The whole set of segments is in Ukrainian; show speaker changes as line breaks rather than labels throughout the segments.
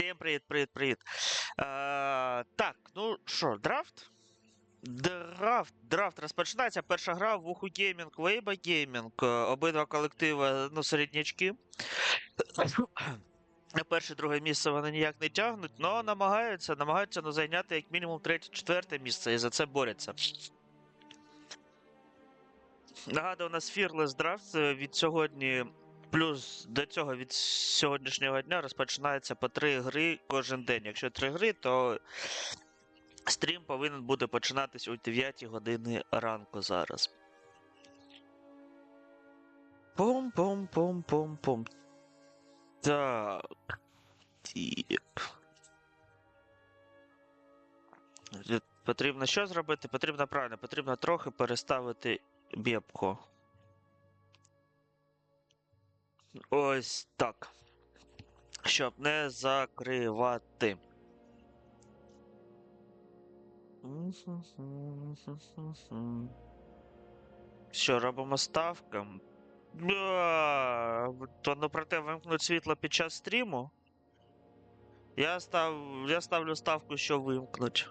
Всім привіт, привіт, привіт. Е, так, ну що, драфт? Драфт, драфт розпочинається. Перша гра в Уху Геймінг, Вейба Геймінг. Обидва колективи, ну, середнячки. На перше, друге місце вони ніяк не тягнуть, але намагаються, намагаються ну, зайняти як мінімум третє, четверте місце і за це борються. Нагадую, у нас Fearless Draft е, від сьогодні Плюс до цього від сьогоднішнього дня розпочинається по три гри кожен день. Якщо три гри, то стрім повинен буде починатись о 9 години ранку зараз. Пум-пум-пум-пум-пум. Так. Тут Потрібно що зробити? Потрібно правильно, потрібно трохи переставити бєбку. Ось так. Щоб не закривати. Що, робимо ставку? То ну проте вимкнуть світло під час стріму. Я став. Я ставлю ставку, що вимкнуть.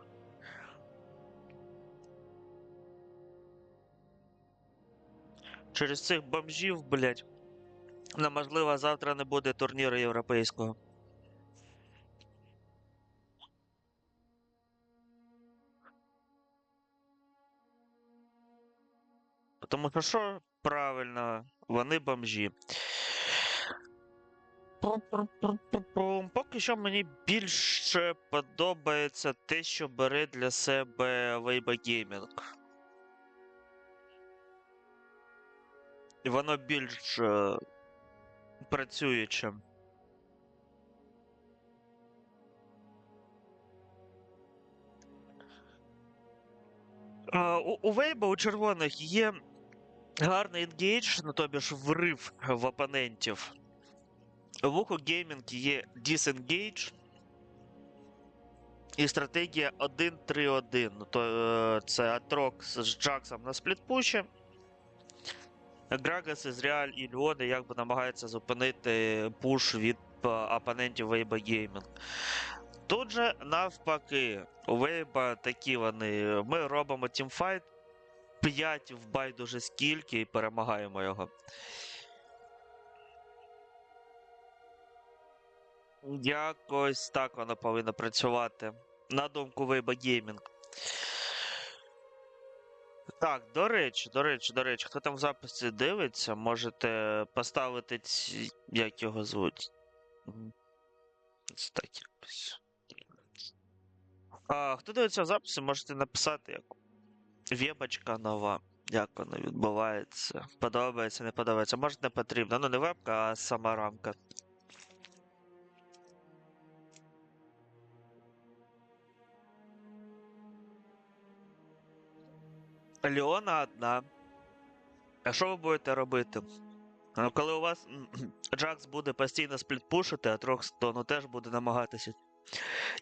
Через цих бомжів, блять. Ну, можливо, завтра не буде турніру європейського. Тому що що правильно, вони бомжі. Поки що мені більше подобається те, що бере для себе Weibo Gaming. Воно більш працююче. Е, У, Вейба у червоних є гарний енгейдж, ну тобі ж врив в опонентів. В Уху Геймінг є disengage. І стратегія 1-3-1. Ну, то, е, це Атрокс з Джаксом на сплітпуші. Грагас, Ізріаль і Льони якби намагаються зупинити пуш від е, опонентів Вейба Gaming. Тут же навпаки, у Вейба такі вони. Ми робимо тімфайт 5 в байдуже скільки і перемагаємо його. Якось так воно повинно працювати. На думку Вейба Gaming. Так, до речі, до речі, до речі, хто там в записі дивиться, можете поставити ці. Як його звуть? Ось так якось. А, хто дивиться в записі, можете написати, як вебочка нова. Як воно відбувається. Подобається, не подобається. Може не потрібно. Ну не вебка, а сама рамка. Леона одна. А що ви будете робити? Ну, коли у вас Джакс буде постійно сплітпушити, а Трокстону теж буде намагатися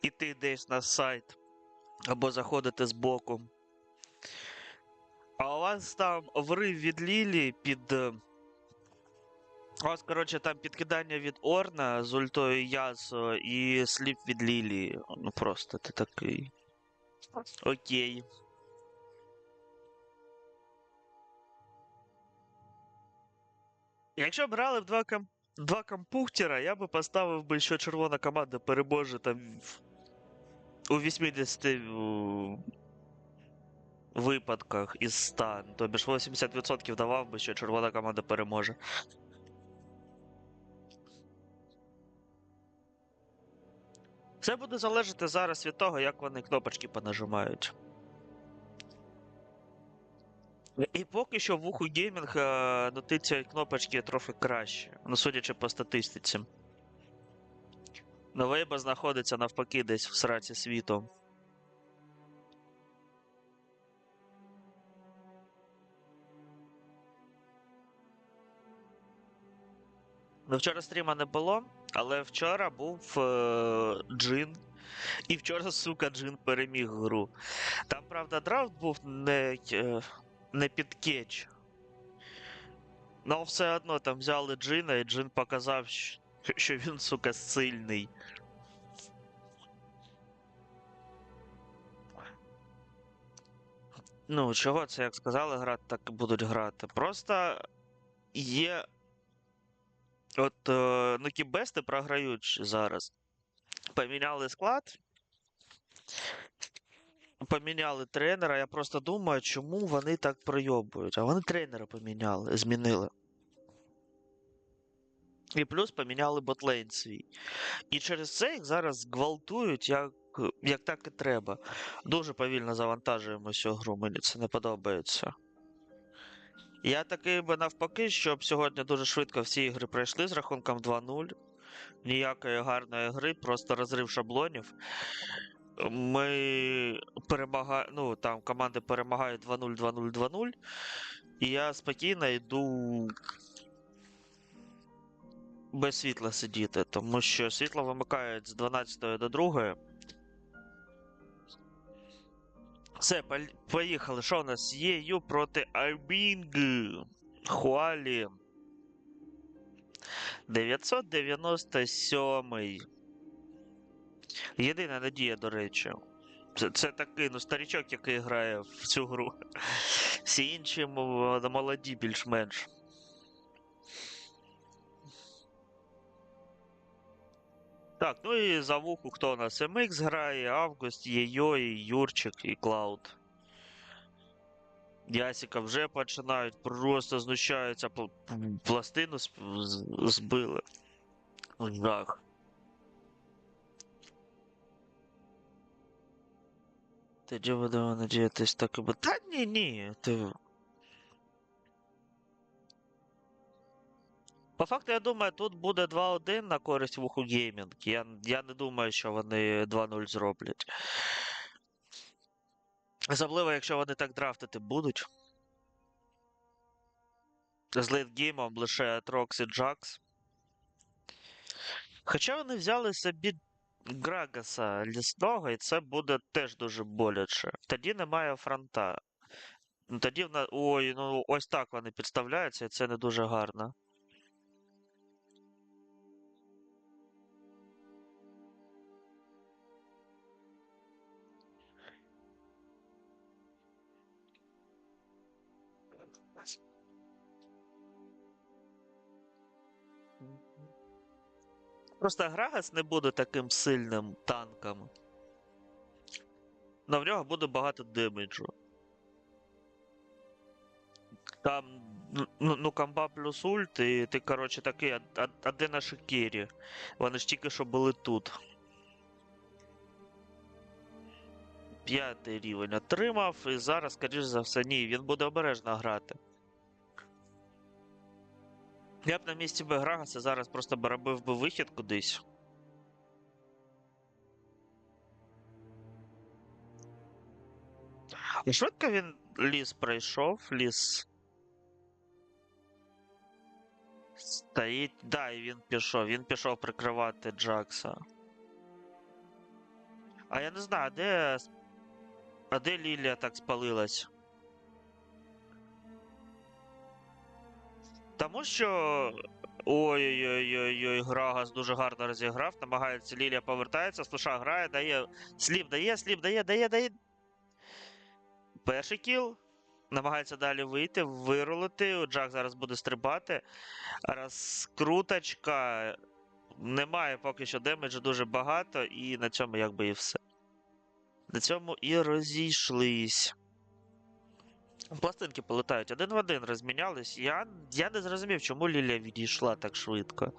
іти десь на сайт або заходити збоку. А у вас там врив від Лілі під. е, У вас, коротше, там підкидання від Орна з ультою Ясо і сліп від Лілі. Ну просто ти такий. Окей. Якщо б два, кам... два компухтера, я би поставив би, що червона команда переможе там у 80 випадках із 100. Тобі ж 80% давав би, що червона команда переможе. Все буде залежати зараз від того, як вони кнопочки понажимають. І поки що в уху геймінг е, ну, кнопочки трохи краще, ну судячи по статистиці. Новейба знаходиться навпаки десь в сраці світу. Ну, вчора стріма не було, але вчора був е, Джин. І вчора, сука, Джин переміг гру. Там, правда, драфт був не, е, не під кетч. Ну, все одно там взяли Джина, і Джин показав, що він, сука, сильний. Ну, чого це, як сказали, грати, так і будуть грати. Просто є. От е, ну, кібести програють зараз. Поміняли склад. Поміняли тренера. Я просто думаю, чому вони так пройобують. А вони тренера поміняли, змінили. І плюс поміняли ботлейн свій. І через це їх зараз гвалтують, як, як так і треба. Дуже повільно завантажуємо цю гру, мені це не подобається. Я такий би навпаки, щоб сьогодні дуже швидко всі ігри пройшли з рахунком 2-0. Ніякої гарної гри, просто розрив шаблонів. Ми перемагаємо, ну там команди перемагають 2-0, 2-0, 2-0. І я спокійно йду без світла сидіти, тому що світло вимикають з 12 до 2. Все, поїхали. Що у нас є? Ю проти Альбінг. Хуалі. 997. Єдина надія, до речі. Це, це такий, ну, старічок, який грає в цю гру. Всі інші молоді більш-менш. Так, ну і за вуху хто у нас? MX грає, Август, Єйо, і Юрчик і Клауд. Ясіка вже починають, просто знущаються, пластину збили. Жах. Тоді будемо надіятись так і буде. Та ні, ні. Ти... По факту, я думаю, тут буде 2-1 на користь вуху геймінг. Я, я не думаю, що вони 2-0 зроблять. Особливо, якщо вони так драфтити будуть. З лейтгеймом лише Трокс і Джакс. Хоча вони взяли собі Грагаса лісного, і це буде теж дуже боляче. Тоді немає фронта. Тоді в на... Ой, ну ось так вони підставляються, і це не дуже гарно. Просто Грагас не буде таким сильним танком. Но в нього буде багато демеджу. Там, ну, ну, ну, комба плюс ульт, і ти, коротше, такий, а, а, а де наші кері? Вони ж тільки що були тут. П'ятий рівень отримав, і зараз, скоріш за все, ні, він буде обережно грати. Я б на місці би Грагаса зараз просто б робив би вихід кудись. І швидко він ліс пройшов, ліс. Стоїть. Да, і він пішов. Він пішов прикривати Джакса. А я не знаю, де. А де Лілія так спалилась? Тому що. Ой-ой-ой, Грагас дуже гарно розіграв. Намагається Лілія повертається, слуша грає, дає. Сліп дає, сліп дає, дає, дає. Перший кіл. Намагається далі вийти, вирулити. Джак зараз буде стрибати. Розкруточка. Немає поки що демеджу дуже багато, і на цьому якби і все. На цьому і розійшлись. Пластинки полетають один в один розмінялись. Я, я не зрозумів, чому Лілія відійшла так швидко.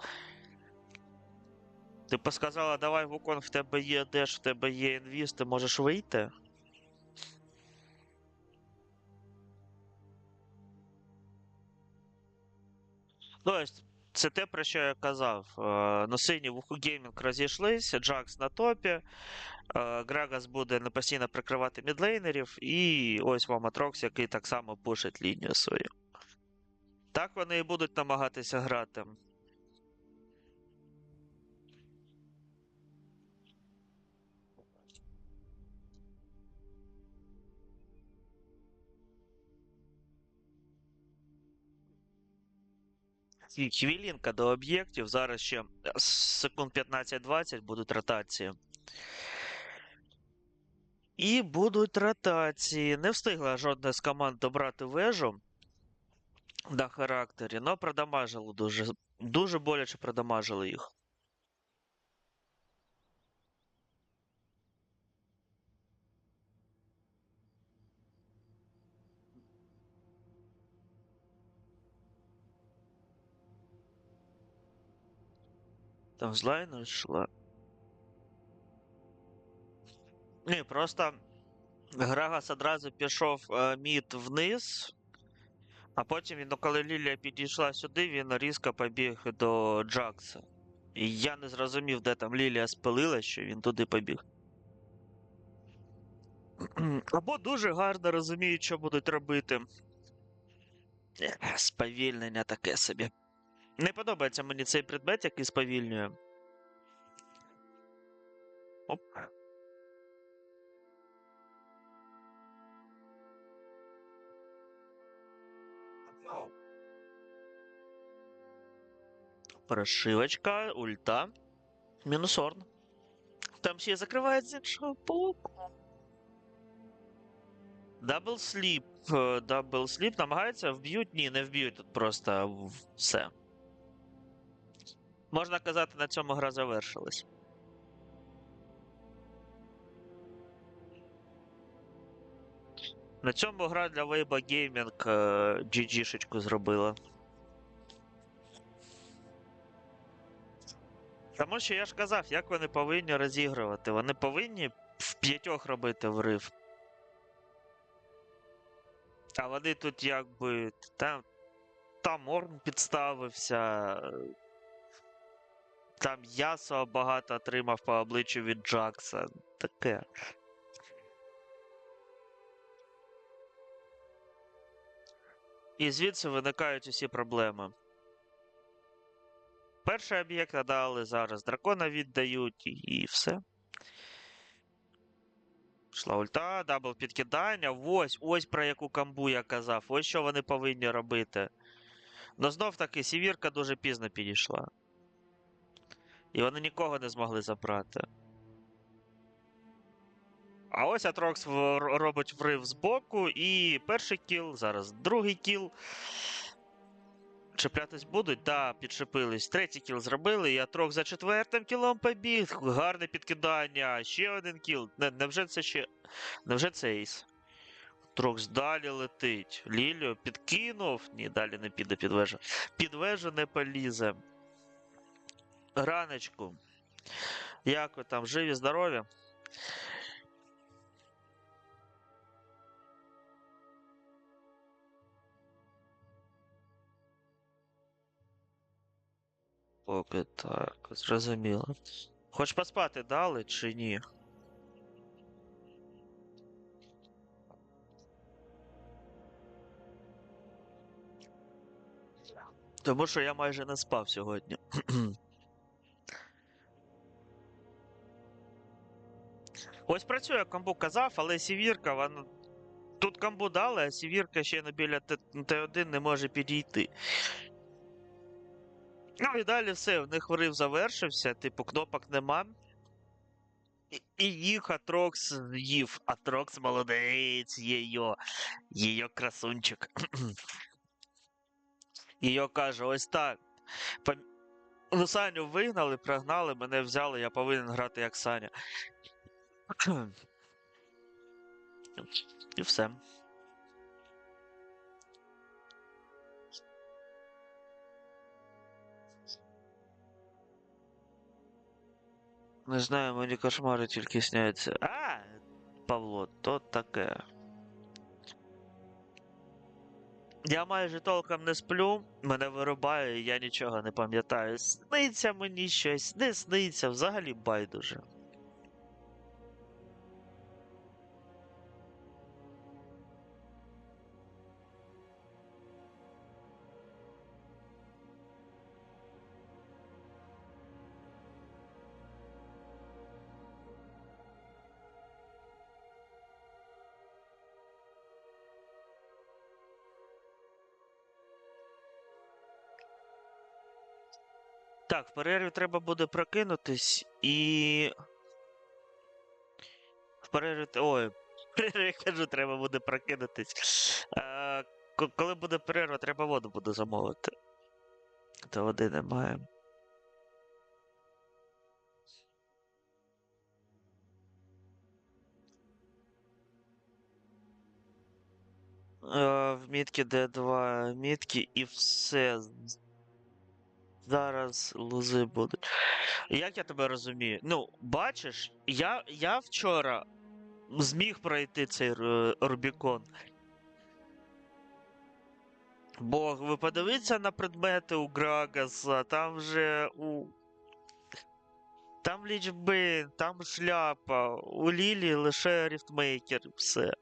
Типу сказала, давай Вукон, в тебе є деш, в тебе є інвіз, ти можеш вийти. Ну, ось, це те, про що я казав. Е, На сині Вуху Геймінг розійшлись, Джакс на топі. е, Грагас буде постійно прикривати мідлейнерів, і ось вам Атрокс, який так само пушить лінію свою. Так вони і будуть намагатися грати. Хвілінка до об'єктів. Зараз ще е, секунд 15-20 будуть ротації. І будуть ротації. Не встигла жодна з команд добрати вежу на характері, але продамажили дуже. Дуже боляче продамажили їх. Там з лайну йшла. Ні, просто Грагас одразу пішов е, мід вниз, а потім, ну, коли Лілія підійшла сюди, він різко побіг до Джакса. І я не зрозумів, де там Лілія спалила, що він туди побіг. Або дуже гарно розуміють, що будуть робити. Сповільнення таке собі. Не подобається мені цей предмет, який сповільнює. Оп. Прошивочка, ульта. Мінус орн. Там ще закривають з іншого боку. Дабл сліп. е, Дабл сліп намагаються вб'ють? Ні, не вб'ють тут просто все. Можна казати, на цьому гра завершилась. На цьому гра для Gaming е, GG-шечку зробила. Тому що я ж казав, як вони повинні розігрувати. Вони повинні в п'ятьох робити врив. А вони тут якби. Там, там Орн підставився. Там Ясо багато отримав по обличчю від Джакса. Таке. І звідси виникають усі проблеми. Перший об'єкт надали зараз, дракона віддають і, все. Пішла ульта, дабл підкидання. Ось, ось про яку камбу я казав. Ось що вони повинні робити. Но знов таки сівірка дуже пізно підійшла. І вони нікого не змогли забрати. А ось Атрокс робить врив з боку, і перший кіл, зараз другий кіл. Чіплятись будуть? Да, підшипились. Третій кіл зробили, і Атрок за четвертим кілом побіг. Гарне підкидання. Ще один кіл. Не, невже це ще. Невже це ейс? Трокс далі летить. Лілію підкинув. Ні, далі не піде під вежу. Під вежу не полізе. Раночку. Як ви там? Живі, здорові? Поки так, зрозуміло. Хоч поспати дали чи ні? Тому що я майже не спав сьогодні. Ось працює, як комбу казав, але сівірка, вона. Тут комбу дали, а сівірка ще на біля Т- Т1 не може підійти. Ну і далі все, в них врив завершився, типу, кнопок нема. І, і їх Атрокс їв. Атрокс молодець, її, її красунчик. Її каже, ось так. Ну, Саню вигнали, прогнали, мене взяли, я повинен грати як Саня. І все. Не знаю, мені кошмари тільки сняться. А! Павло, то таке. Я майже толком не сплю, мене вирубає, я нічого не пам'ятаю. Сниться мені щось, не сниться, взагалі байдуже. В перерві треба буде прокинутись і. В перерві... Ой, в перерві кажу, треба буде прокинутись. Ко- коли буде перерва, треба воду буде замовити. То води немає. В мітки Д2 мітки і все. Зараз лузи будуть. Як я тебе розумію? Ну, бачиш, я, я вчора зміг пройти цей Рубікон. Бо ви подивіться на предмети у Грагаса, там вже у. Там лічби, там шляпа, у Лілі лише ріфтмейкер, все.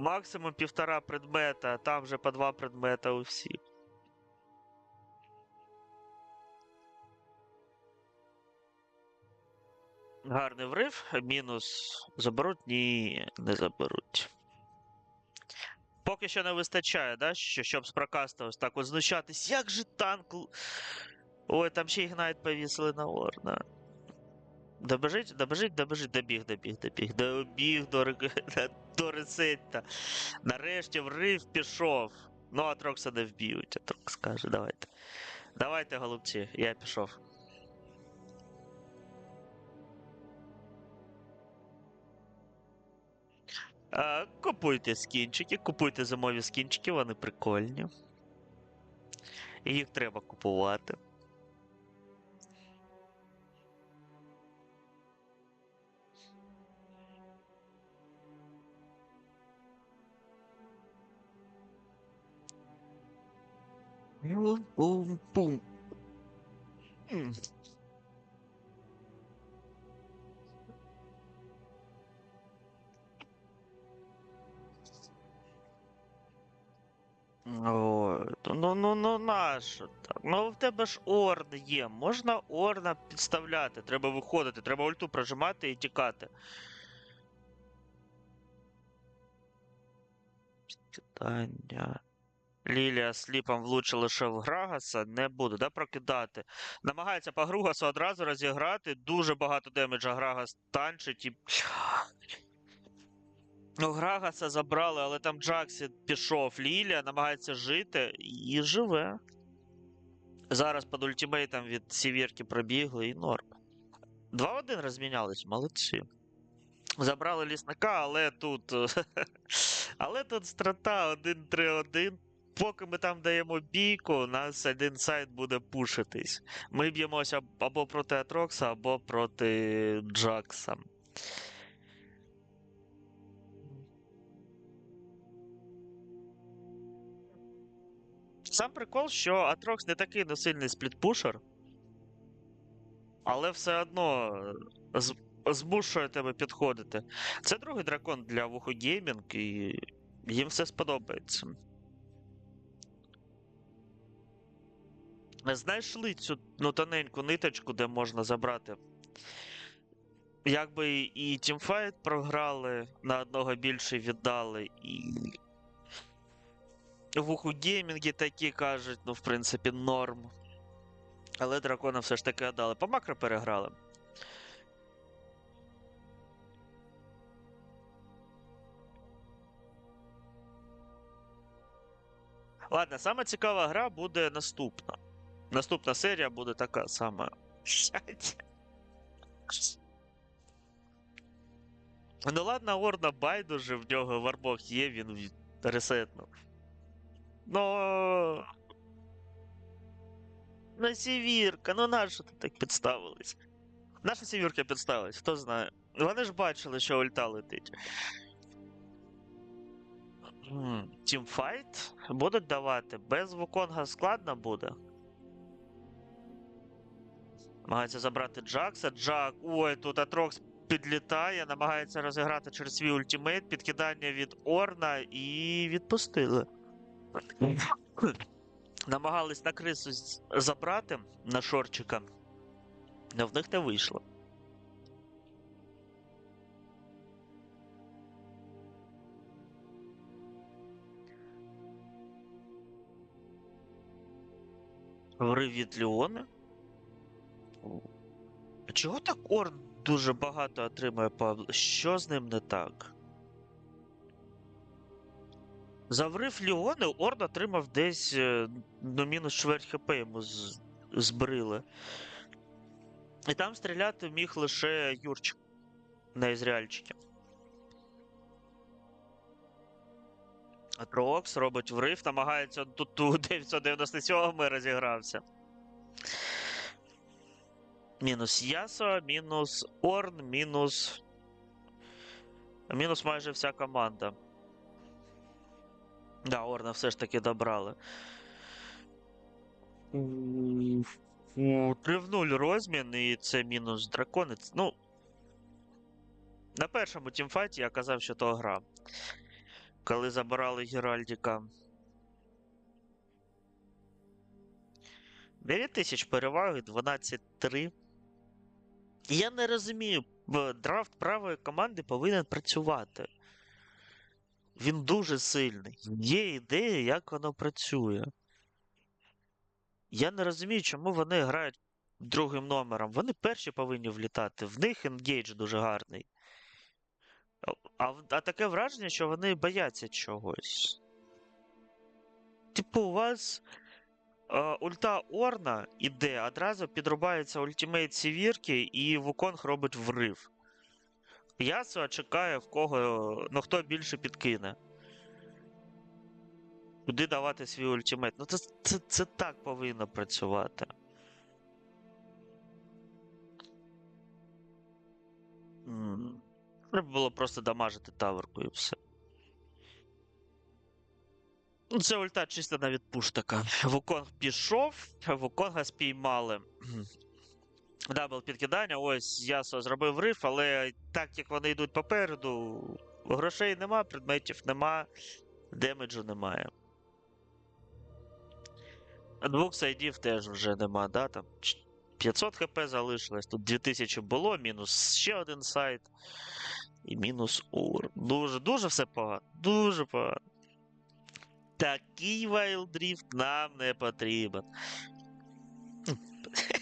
Максимум півтора предмета, а там вже по два предмета у всіх. Гарний врив, мінус заберуть? Ні, не заберуть. Поки що не вистачає, да? що, щоб з прокаста ось так от знущатись. Як же танк. Ой, там ще Ігнайт повісили на Орна. Добежить, добежить, добежить, добіг, добіг, добіг, добіг до, до рецепта. Нарешті врив пішов. Ну, а Трокса не вб'ють, а Трокс каже, давайте. Давайте, голубці, я пішов. А, купуйте скінчики, купуйте зимові скінчики, вони прикольні. Їх треба купувати. Пум-пум-пум. Ой, ну ну ну так? Ну в тебе ж орн є. Можна орна підставляти. Треба виходити, треба ульту прожимати і тікати. Кидання. Лілія сліпом влучила лише в Грагаса, не буде, да, прокидати. Намагається по Гругасу одразу розіграти. Дуже багато демеджа Грагас танчить і. Ну, Грагаса забрали, але там Джаксі пішов. Лілія намагається жити і живе. Зараз під ультимейтом від Сівірки пробігли і норм. 2-1 розмінялись, молодці. Забрали лісника, але тут. але тут страта 1-3-1. Поки ми там даємо бійку, у нас один сайт буде пушитись. Ми б'ємося або проти Атрокса, або проти Джакса. Сам прикол, що Атрокс не такий насильний сплітпушер, але все одно е, змушує тебе підходити. Це другий дракон для Вуху Геймінг, і їм все сподобається. Знайшли цю ну, тоненьку ниточку, де можна забрати. Якби і тімфайт програли, на одного більше віддали, і. Вуху геймінги такі кажуть, ну, в принципі, норм. Але дракона все ж таки отдали. По макро переграли. Ладно, сама цікава гра буде наступна. Наступна серія буде така сама. Ну ладно, Орна байдуже, в нього варбок є, він ресетнув. Ну. Ну, сівірка, ну нащо ти так підставились? Наша сівірка підставилась, хто знає. Вони ж бачили, що ульта летить. Тімфайт будуть давати. Без Вуконга складно буде. Намагається забрати Джакса. Джак. Ой, тут Атрокс підлітає, намагається розіграти через свій ультимейт, підкидання від Орна і відпустили. Намагались на крису забрати на шорчика, але в них не вийшло. Врив від Леони. Чого так Орн дуже багато отримує Павло? Що з ним не так? Заврив Ліони, Орн отримав десь е, ну, мінус чверть хп йому збрили. І там стріляти міг лише Юрчик на Ізраїльчики. А Троокс робить врив, намагається тут у 997 розігрався. Мінус Ясо, мінус Орн, мінус. Мінус майже вся команда. Да, Орна все ж таки добрали. 3 в 0 розмін, і це мінус драконець. Ну. На першому тімфайті я казав, що то гра. Коли забирали Геральдіка. 9 тисяч переваги, 12-3. Я не розумію, драфт правої команди повинен працювати. Він дуже сильний. Є ідея, як воно працює. Я не розумію, чому вони грають другим номером. Вони перші повинні влітати. В них енгейдж дуже гарний. А, а, таке враження, що вони бояться чогось. Типу, у вас ульта Орна іде, одразу підрубається ультимейт Сівірки, і Вуконг робить врив. Ясуа чекає, в кого ну хто більше підкине. Куди давати свій ультимейт? Ну це, це, це так повинно працювати. Треба було просто дамажити таверку і все. Це ульта чисто на відпуш така. Вуконг пішов, Вуконга спіймали. Дабл підкидання, ось Ясо зробив риф, але так як вони йдуть попереду, грошей нема, предметів нема, демеджу немає. Двох сайдів теж вже нема, да? Там 500 хп залишилось, тут 2000 було, мінус ще один сайт. І мінус ур. Дуже, дуже все погано. Дуже погано. Такий вайлдріфт нам не потрібен.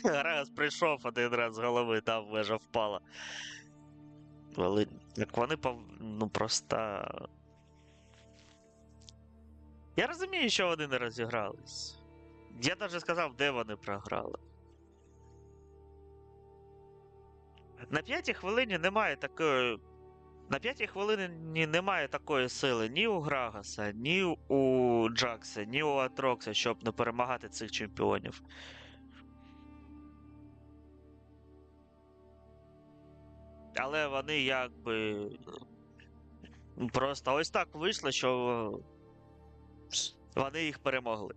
Раз прийшов один раз з голови, там вежа впала. Але як вони ну просто. Я розумію, що вони не розігрались. Я навіть сказав, де вони програли. На п'ятій хвилині немає такої. На п'ятій хвилині немає такої сили ні у Грагаса, ні у Джакса, ні у Атрокса, щоб не перемагати цих чемпіонів. Але вони якби. Просто ось так вийшло, що вони їх перемогли.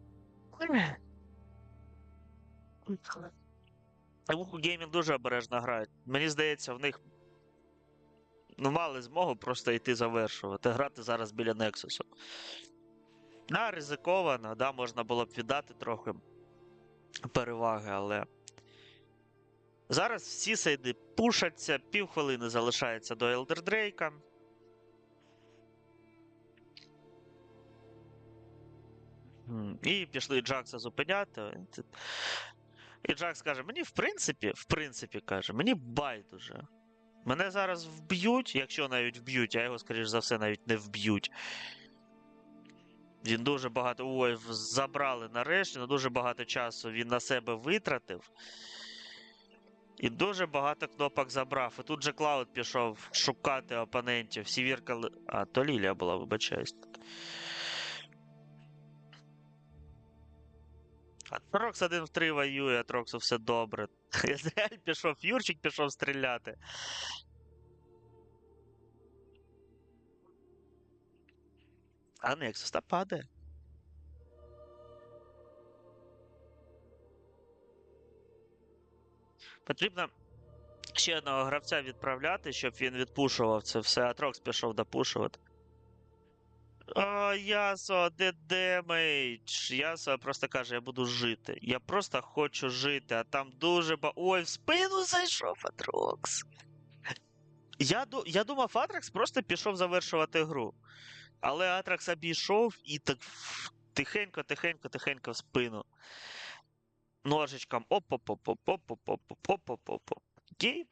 Вуху Геймінг дуже обережно грають. Мені здається, в них ну, мали змогу просто йти завершувати, грати зараз біля Нексусу. Да, ризиковано, да, можна було б віддати трохи переваги, але. Зараз всі сейди пушаться, півхвилини залишається до Елдер Дрейка. І пішли Джакса зупиняти. І Джакс каже: мені, в принципі, в принципі, каже, мені байдуже. Мене зараз вб'ють, якщо навіть вб'ють, а його, скоріш за все, навіть не вб'ють. Він дуже багато. Ой, забрали нарешті, але дуже багато часу він на себе витратив. І дуже багато кнопок забрав. І тут же Клауд пішов шукати опонентів. Сівірка. ли- А, то Лілія була, вибачаюсь. Трокс 1 в 3 воює, а Троксу все добре. Ізраїль пішов, Юрчик пішов стріляти. А Нексус та падає. Потрібно ще одного гравця відправляти, щоб він відпушував це все. Атрокс пішов допушувати. Ясо, де демейдж? Ясо просто каже, я буду жити. Я просто хочу жити, а там дуже ба. Ой, в спину зайшов Атрокс. Я, я думав, Атракс просто пішов завершувати гру. Але Атракс обійшов і так тихенько, тихенько, тихенько в спину. Ножичком оп оп оп оп оп оп оп оп оп оп оп Game.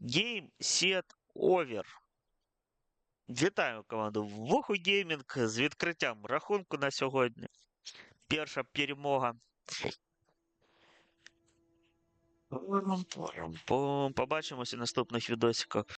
Game Set Over. Вітаю команду Вуху Геймінг з відкриттям рахунку на сьогодні. Перша перемога. Побачимося в наступних відосиках.